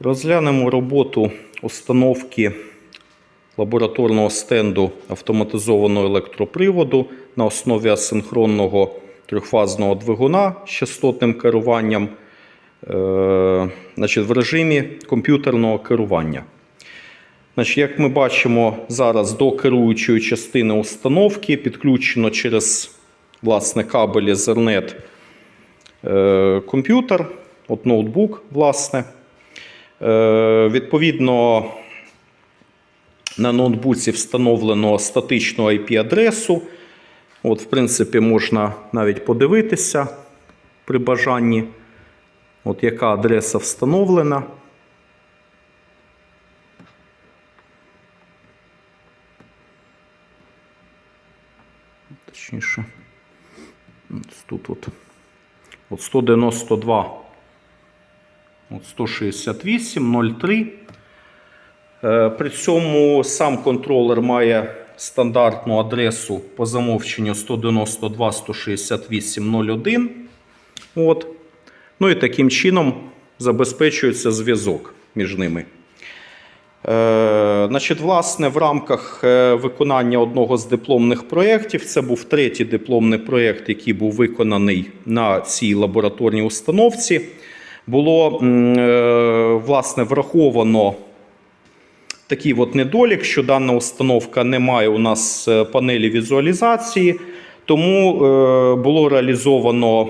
Розглянемо роботу установки лабораторного стенду автоматизованого електроприводу на основі асинхронного трьохфазного двигуна з частотним керуванням е, значить, в режимі комп'ютерного керування. Значить, як ми бачимо, зараз до керуючої частини установки підключено через власне, кабель Ethernet е, комп'ютер, от ноутбук, власне. Е, Відповідно, на ноутбуці встановлено статичну IP-адресу. От, в принципі, можна навіть подивитися при бажанні, от яка адреса встановлена. Точніше, тут от, от 192 От 168, 03. Е, При цьому сам контролер має стандартну адресу по замовченню 192 168 01. От. Ну і таким чином забезпечується зв'язок між ними. Е, Значить, власне, в рамках е, виконання одного з дипломних проєктів, це був третій дипломний проєкт, який був виконаний на цій лабораторній установці, було е, власне враховано такий от недолік, що дана установка не має у нас е, панелі візуалізації, тому е, було реалізовано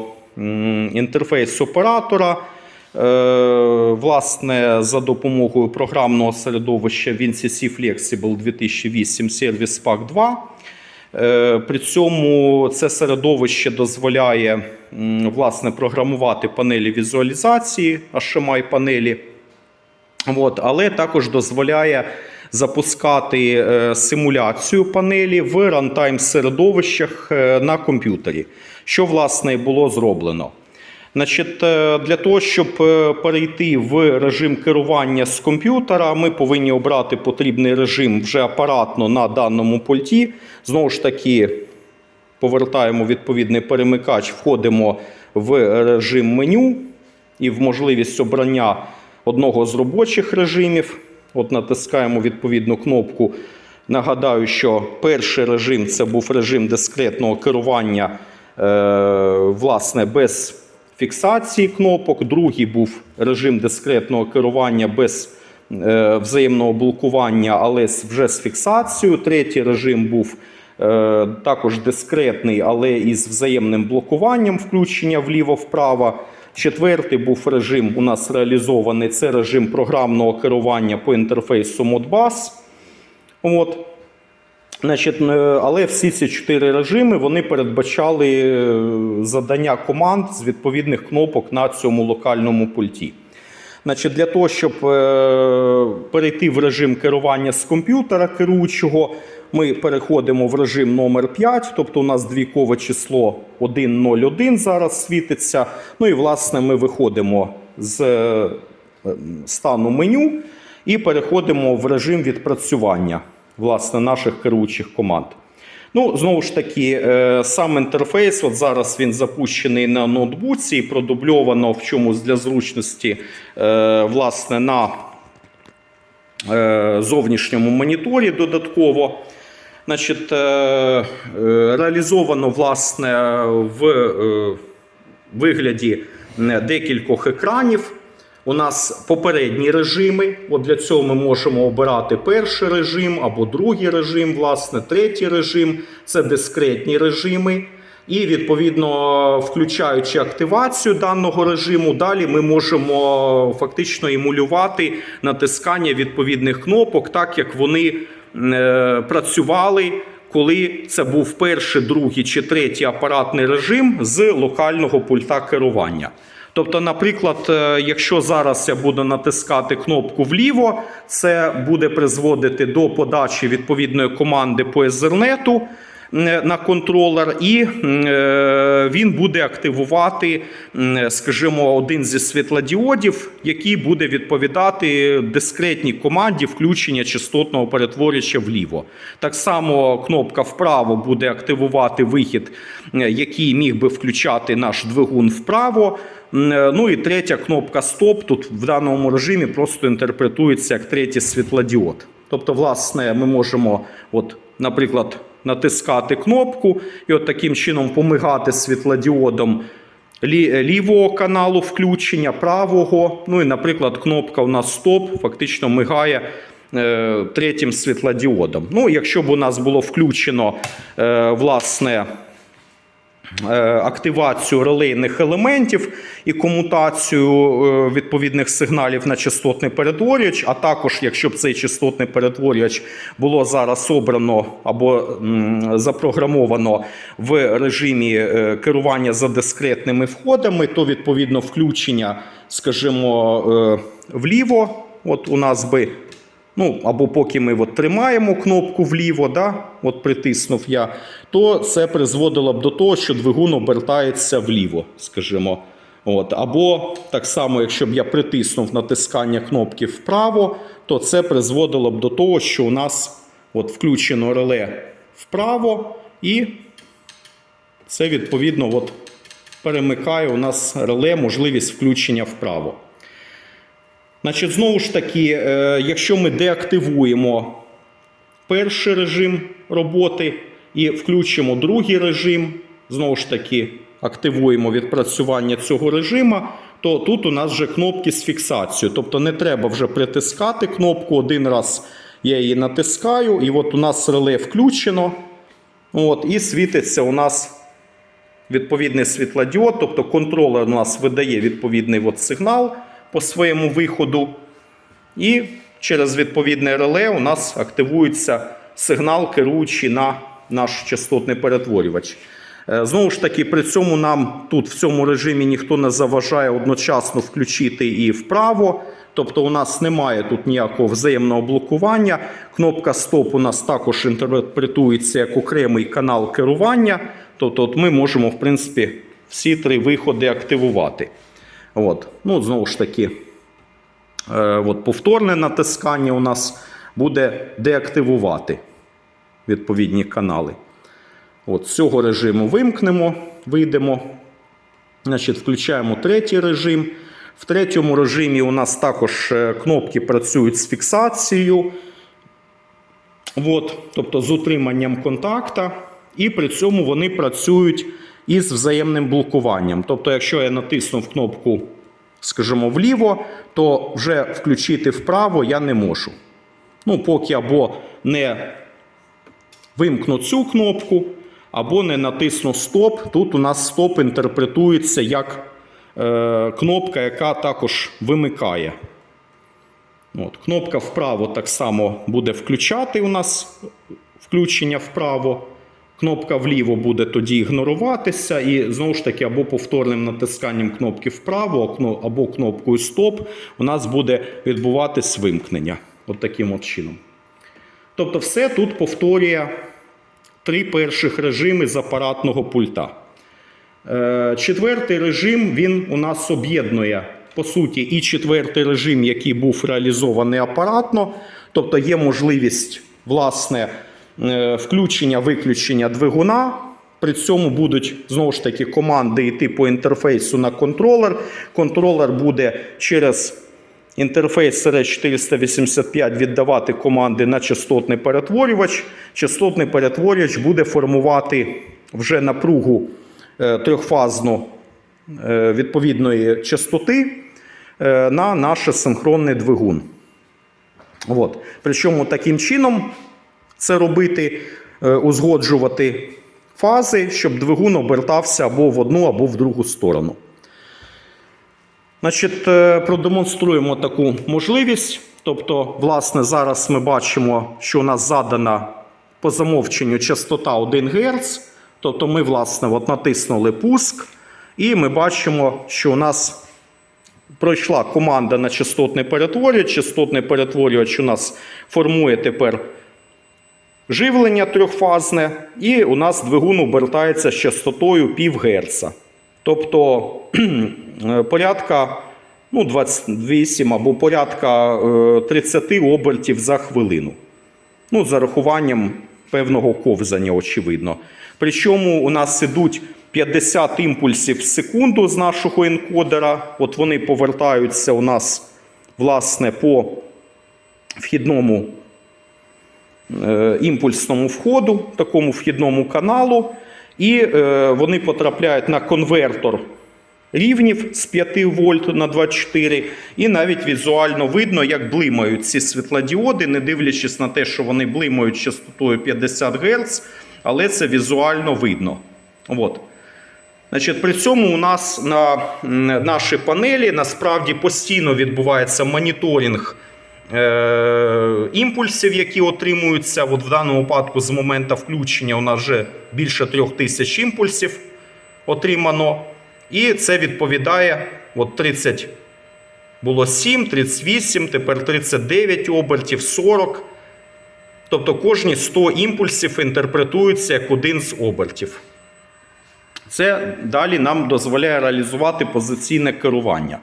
інтерфейс оператора. Власне, за допомогою програмного середовища WinCC Flexible 2008 Service Pack 2. Е, При цьому це середовище дозволяє власне, програмувати панелі візуалізації, HMI панелі. От, але також дозволяє запускати е, симуляцію панелі в рантайм середовищах е, на комп'ютері, що власне було зроблено. Значить, е, для того, щоб е, перейти в режим керування з комп'ютера, ми повинні обрати потрібний режим вже апаратно на даному пульті. Знову ж таки, повертаємо відповідний перемикач, входимо в режим меню і в можливість обрання одного з робочих режимів. От натискаємо відповідну кнопку. Нагадаю, що перший режим це був режим дискретного керування, е, власне, без фіксації кнопок. Другий був режим дискретного керування без е, взаємного блокування, але вже з фіксацією. Третій режим був е, також дискретний, але із взаємним блокуванням включення вліво-вправо. Четвертий був режим у нас реалізований. Це режим програмного керування по інтерфейсу Modbus. От. Значить, е, але всі ці чотири режими вони передбачали е, задання команд з відповідних кнопок на цьому локальному пульті. Значить, для того, щоб е, перейти в режим керування з комп'ютера керуючого, ми переходимо в режим номер 5, тобто у нас двійкове число 101 зараз світиться. Ну і власне ми виходимо з стану меню і переходимо в режим відпрацювання власне, наших керуючих команд. Ну, знову ж таки, е, сам інтерфейс, от зараз він запущений на ноутбуці і продубльовано в чомусь для зручності е, власне, на е, зовнішньому моніторі додатково. Значить, реалізовано власне в вигляді декількох екранів. У нас попередні режими. От для цього ми можемо обирати перший режим або другий режим, власне, третій режим це дискретні режими. І відповідно, включаючи активацію даного режиму, далі ми можемо фактично емулювати натискання відповідних кнопок, так як вони е, працювали, коли це був перший, другий чи третій апаратний режим з локального пульта керування. Тобто, наприклад, е, якщо зараз я буду натискати кнопку вліво, це буде призводити до подачі відповідної команди по Ethernet е, на контролер, і е, він буде активувати, скажімо, один зі світлодіодів, який буде відповідати дискретній команді включення частотного перетворювача вліво. Так само кнопка вправо буде активувати вихід, який міг би включати наш двигун вправо. Е, Ну і третя кнопка Стоп тут в даному режимі просто інтерпретується як третій світлодіод. Тобто, власне, ми можемо, от, наприклад, натискати кнопку і от таким чином помигати світлодіодом лівого каналу включення, правого. Ну і, наприклад, кнопка у нас стоп фактично мигає е, третім світлодіодом. Ну, якщо б у нас було включено е, власне. Е, Активацію релейних елементів і комутацію е, відповідних сигналів на частотний перетворювач, а також, якщо б цей частотний перетворювач було зараз обрано або запрограмовано в режимі е, керування за дискретними входами, то відповідно включення, скажімо, вліво, от у нас би Ну, або поки ми от тримаємо кнопку вліво, да, от притиснув я, то це призводило б до того, що двигун обертається вліво, скажімо. От. Або так само, якщо б я притиснув натискання кнопки вправо, то це призводило б до того, що у нас от включено реле вправо, і це відповідно от перемикає у нас реле можливість включення вправо. Значить, знову ж таки, е, якщо ми деактивуємо перший режим роботи і включимо другий режим, знову ж таки, активуємо відпрацювання цього режиму, то тут у нас вже кнопки з фіксацією. Тобто не треба вже притискати кнопку. Один раз я її натискаю, і от у нас реле включено. От, і світиться у нас відповідний світлодіод, тобто контролер у нас видає відповідний от сигнал по своєму виходу. І через відповідне реле у нас активується сигнал, керуючий на наш частотний перетворювач. Е, Знову ж таки, при цьому нам тут в цьому режимі ніхто не заважає одночасно включити і вправо. Тобто у нас немає тут ніякого взаємного блокування. Кнопка стоп у нас також інтерпретується як окремий канал керування. Тобто от ми можемо, в принципі, всі три виходи активувати. От. Ну, знову ж таки, е, от повторне натискання у нас буде деактивувати відповідні канали. От, з цього режиму вимкнемо, вийдемо. Значить, включаємо третій режим. В третьому режимі у нас також е, кнопки працюють з фіксацією, от, тобто з утриманням контакта, і при цьому вони працюють із взаємним блокуванням. Тобто, якщо я натиснув кнопку, скажімо, вліво, то вже включити вправо я не можу. Ну, поки або не вимкну цю кнопку, або не натисну стоп. Тут у нас стоп інтерпретується як е, кнопка, яка також вимикає. От, Кнопка вправо так само буде включати у нас включення вправо. Кнопка вліво буде тоді ігноруватися, і знову ж таки, або повторним натисканням кнопки вправо, або кнопкою стоп, у нас буде відбуватись вимкнення. От таким от чином. Тобто, все тут повторює три перших режими з апаратного пульта. Е, Четвертий режим він у нас об'єднує по суті і четвертий режим, який був реалізований апаратно. Тобто є можливість власне включення-виключення двигуна. При цьому будуть знову ж таки команди йти по інтерфейсу на контролер. Контролер буде через інтерфейс RS485 віддавати команди на частотний перетворювач. Частотний перетворювач буде формувати вже напругу е, трьохфазну е, відповідної частоти е, на наш синхронний двигун. От. Причому таким чином це робити, е, узгоджувати фази, щоб двигун обертався або в одну, або в другу сторону. Значить, е, продемонструємо таку можливість. Тобто, власне, зараз ми бачимо, що у нас задана по замовченню частота 1 Гц. Тобто ми, власне, от натиснули пуск, і ми бачимо, що у нас пройшла команда на частотний перетворювач. Частотний перетворювач у нас формує тепер живлення трьохфазне, і у нас двигун обертається з частотою пів Герца. Тобто е, порядка ну, 28 або порядка е, 30 обертів за хвилину. Ну, з зарахуванням певного ковзання, очевидно. Причому у нас ідуть 50 імпульсів в секунду з нашого енкодера. От вони повертаються у нас, власне, по вхідному е, імпульсному входу, такому вхідному каналу, і е, вони потрапляють на конвертор рівнів з 5 вольт на 24, і навіть візуально видно, як блимають ці світлодіоди, не дивлячись на те, що вони блимають частотою 50 Гц, але це візуально видно. От. Значить, при цьому у нас на нашій панелі насправді постійно відбувається моніторинг е, імпульсів, які отримуються. От в даному випадку з моменту включення у нас вже більше трьох тисяч імпульсів отримано. І це відповідає от 30 було 7, 38, тепер 39 обертів, 40. Тобто кожні 100 імпульсів інтерпретуються як один з обертів. Це далі нам дозволяє реалізувати позиційне керування.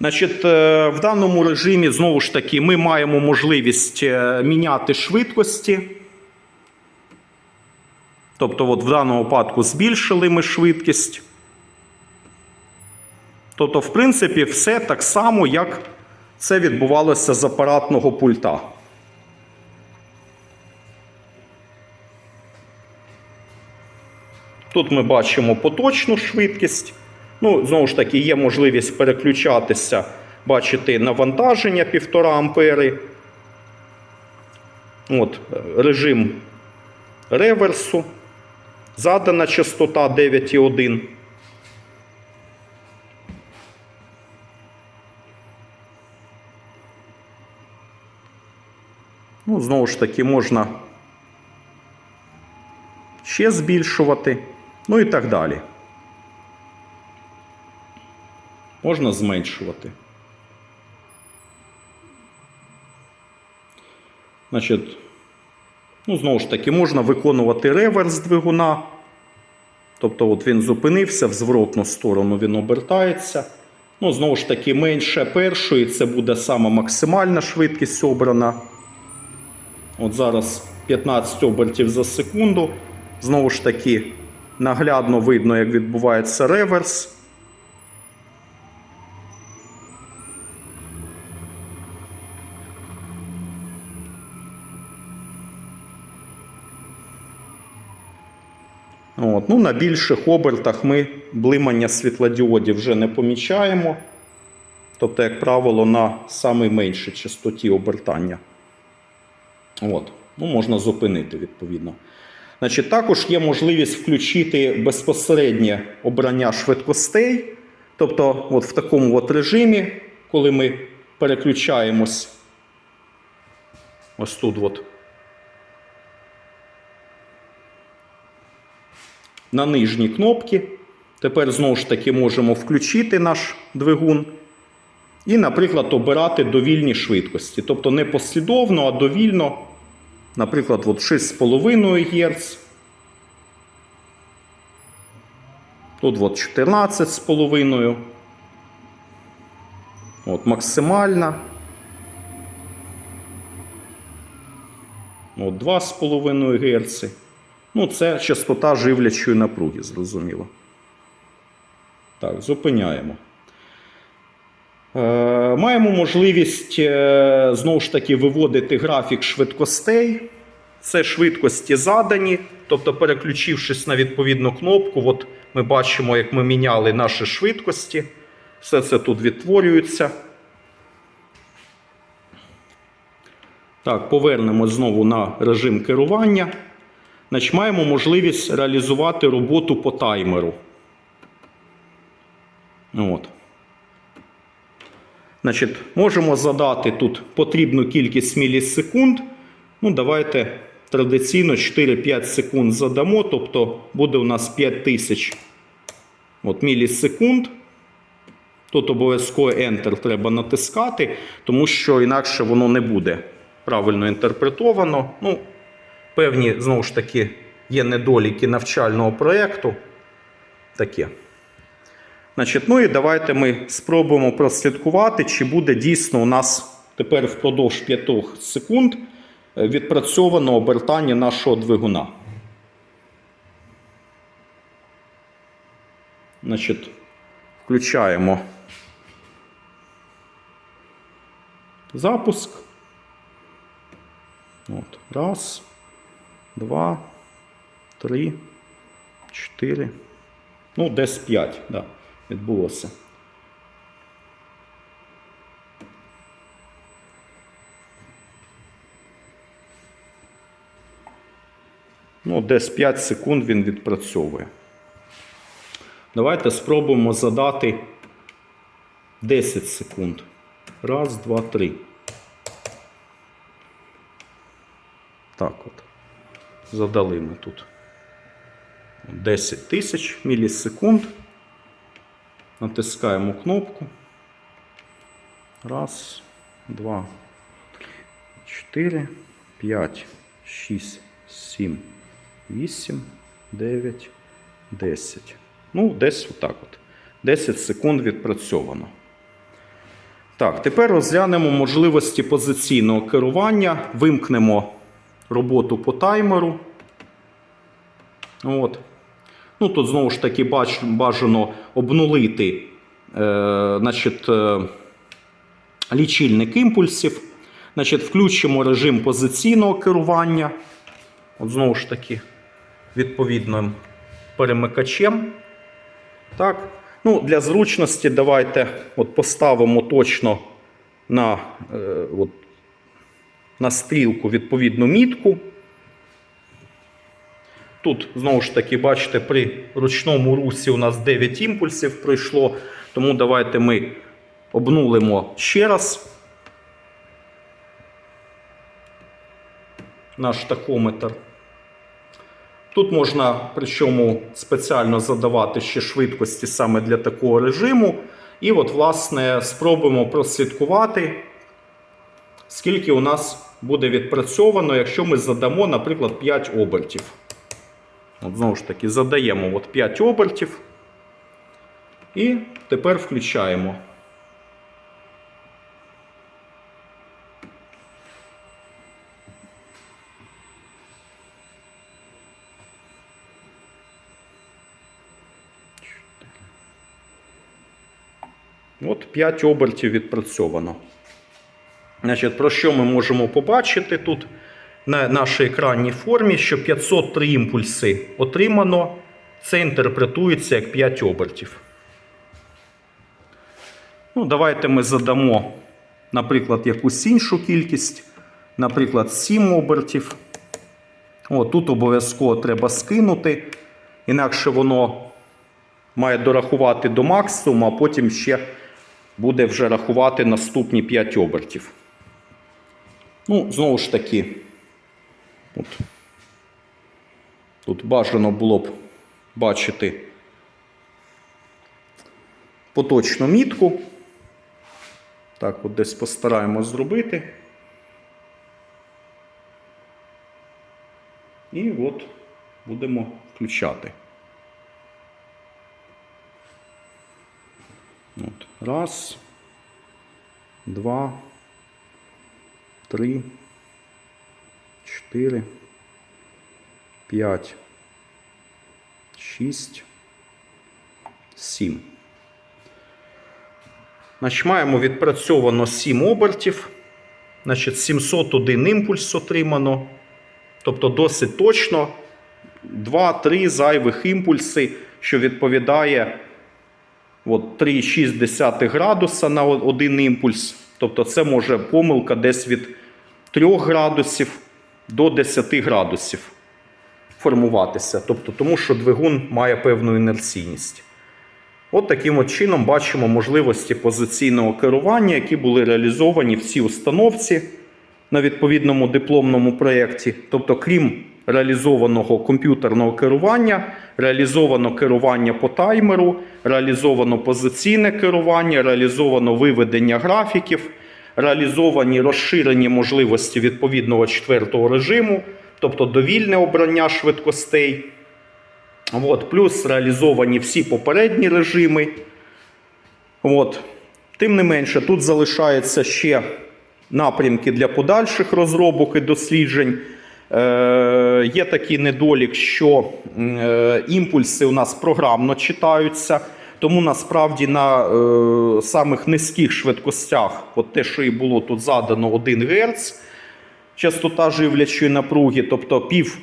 Значить, е, в даному режимі, знову ж таки, ми маємо можливість е, міняти швидкості. Тобто, от в даному випадку збільшили ми швидкість. Тобто, в принципі, все так само, як це відбувалося з апаратного пульта. Тут ми бачимо поточну швидкість. Ну, знову ж таки, є можливість переключатися, бачити навантаження 1,5 ампери. От, е, режим реверсу. Задана частота 9,1. Ну, знову ж таки, можна ще збільшувати, ну і так далі. Можна зменшувати. Значить, ну, знову ж таки, можна виконувати реверс двигуна. Тобто, от він зупинився в зворотну сторону, він обертається. Ну, знову ж таки, менше першої, це буде сама максимальна швидкість обрана. От зараз 15 обертів за секунду. Знову ж таки, наглядно видно, як відбувається реверс. От. Ну, на більших обертах ми блимання світлодіодів вже не помічаємо. Тобто, як правило, на самій меншій частоті обертання. От. Ну, можна зупинити відповідно. Значить, також є можливість включити безпосереднє обрання швидкостей. Тобто, от в такому от режимі, коли ми переключаємось ось тут. от, на нижні кнопки. Тепер знову ж таки можемо включити наш двигун. І, наприклад, обирати довільні швидкості. Тобто не послідовно, а довільно. Наприклад, от 6,5 Гц. Тут от 14,5. От максимальна. От 2,5 Гц. Ну, це частота живлячої напруги, зрозуміло. Так, зупиняємо. Е, маємо можливість е, знову ж таки виводити графік швидкостей. Це швидкості задані. Тобто, переключившись на відповідну кнопку, от ми бачимо, як ми міняли наші швидкості. Все це тут відтворюється. Так, повернемо знову на режим керування. Значить, маємо можливість реалізувати роботу по таймеру. От. Значить, можемо задати тут потрібну кількість мілісекунд. Ну, давайте традиційно 4-5 секунд задамо, тобто буде у нас 5000 от, мілісекунд. Тут обов'язково Enter треба натискати, тому що інакше воно не буде правильно інтерпретовано. Ну, Певні, знову ж таки, є недоліки навчального проєкту. Таке. Значить, ну і давайте ми спробуємо прослідкувати, чи буде дійсно у нас тепер впродовж 5 секунд е, відпрацьовано обертання нашого двигуна. Значить, включаємо запуск. От. Раз, два, три, чотири. Ну, десь п'ять, да, відбулося. Ну, десь 5 секунд він відпрацьовує. Давайте спробуємо задати 10 секунд. Раз, два, три. Так от. Задали ми тут 10 тисяч мілісекунд. Натискаємо кнопку. Раз, два, чотири, п'ять, шість, сім, вісім, дев'ять, десять. Ну, десь отак от. 10 секунд відпрацьовано. Так, тепер розглянемо можливості позиційного керування. Вимкнемо роботу по таймеру. От. Ну, тут знову ж таки бажано обнулити е, значить, е, лічильник імпульсів. Значить, включимо режим позиційного керування. От знову ж таки, відповідним перемикачем. Так. Ну, для зручності давайте от поставимо точно на, е, от, на стрілку відповідну мітку. Тут, знову ж таки, бачите, при ручному русі у нас 9 імпульсів пройшло. Тому давайте ми обнулимо ще раз наш тахометр. Тут можна, причому спеціально задавати ще швидкості саме для такого режиму. І от, власне, спробуємо прослідкувати, скільки у нас буде відпрацьовано, якщо ми задамо, наприклад, 5 обертів. От, знову ж таки, задаємо от 5 обертів. І тепер включаємо. От 5 обертів відпрацьовано. Значить, про що ми можемо побачити тут на нашій екранній формі, що 503 імпульси отримано. Це інтерпретується як 5 обертів. Ну, давайте ми задамо, наприклад, якусь іншу кількість, наприклад, 7 обертів. О, тут обов'язково треба скинути, інакше воно має дорахувати до максимуму, а потім ще буде вже рахувати наступні 5 обертів. Ну, знову ж таки, от, тут бажано було б бачити поточну мітку. Так, от десь постараємось зробити. І от будемо включати. От. Раз, два, три, чотири, п'ять, шість, сім. Значить, маємо відпрацьовано 7 обертів. Значить, 701 імпульс отримано. Тобто досить точно 2-3 зайвих імпульси, що відповідає от 3,6 градуса на один імпульс. Тобто це може помилка десь від 3 градусів до 10 градусів формуватися. Тобто, тому що двигун має певну інерційність. От таким от чином бачимо можливості позиційного керування, які були реалізовані в цій установці на відповідному дипломному проєкті. Тобто, крім реалізованого комп'ютерного керування, реалізовано керування по таймеру, реалізовано позиційне керування, реалізовано виведення графіків, реалізовані розширені можливості відповідного четвертого режиму, тобто довільне обрання швидкостей. От, плюс реалізовані всі попередні режими. От. Тим не менше, тут залишається ще напрямки для подальших розробок і досліджень. Е, є такий недолік, що е, імпульси у нас програмно читаються, тому насправді на е, самих низьких швидкостях, от те, що і було тут задано 1 Гц, частота живлячої напруги, тобто пів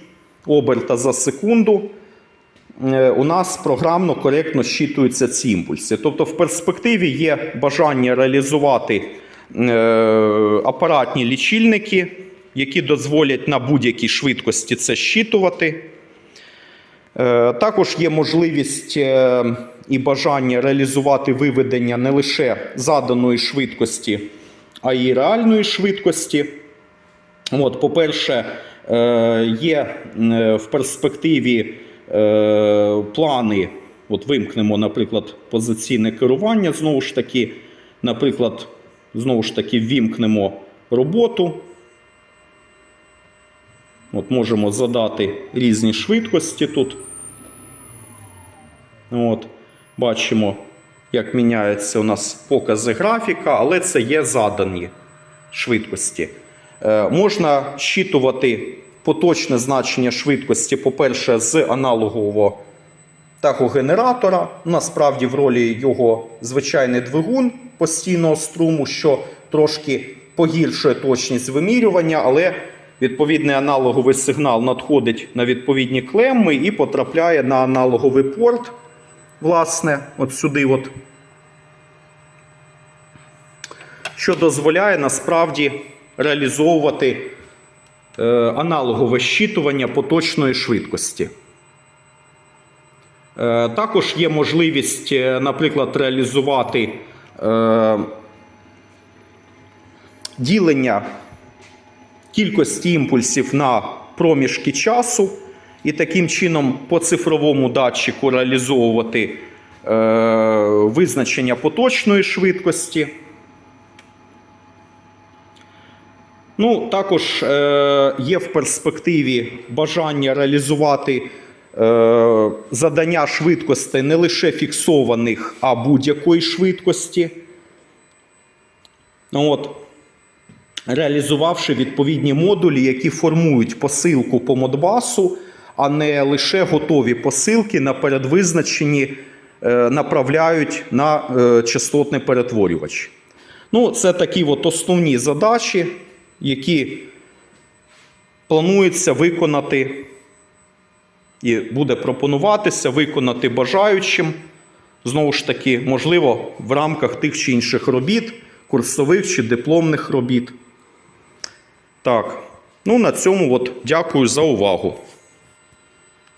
оберта за секунду, у нас програмно коректно щитуються ці імпульси. Тобто, в перспективі є бажання реалізувати апаратні лічильники, які дозволять на будь-якій швидкості це щитувати. Е, Також є можливість е, і бажання реалізувати виведення не лише заданої швидкості, а й реальної швидкості. От, по-перше, е, є в перспективі плани. От вимкнемо, наприклад, позиційне керування. Знову ж таки, наприклад, знову ж таки, ввімкнемо роботу. От можемо задати різні швидкості тут. От, бачимо, як міняються у нас покази графіка, але це є задані швидкості. Е, можна щитувати поточне значення швидкості, по-перше, з аналогового тахогенератора. Насправді, в ролі його звичайний двигун постійного струму, що трошки погіршує точність вимірювання, але відповідний аналоговий сигнал надходить на відповідні клемми і потрапляє на аналоговий порт. Власне, от сюди, от, що дозволяє насправді реалізовувати е, аналогове щитування поточної швидкості. Е, Також є можливість, е, наприклад, реалізувати ділення кількості імпульсів на проміжки часу, і таким чином по цифровому датчику реалізовувати е, визначення поточної швидкості. Ну, також е, є в перспективі бажання реалізувати е, задання швидкостей не лише фіксованих, а будь-якої швидкості. Ну, от, реалізувавши відповідні модулі, які формують посилку по модбасу, а не лише готові посилки на передвизначенні е, направляють на е, частотний перетворювач. Ну, це такі от основні задачі, які планується виконати і буде пропонуватися виконати бажаючим. Знову ж таки, можливо, в рамках тих чи інших робіт, курсових чи дипломних робіт. Так, ну на цьому от дякую за увагу.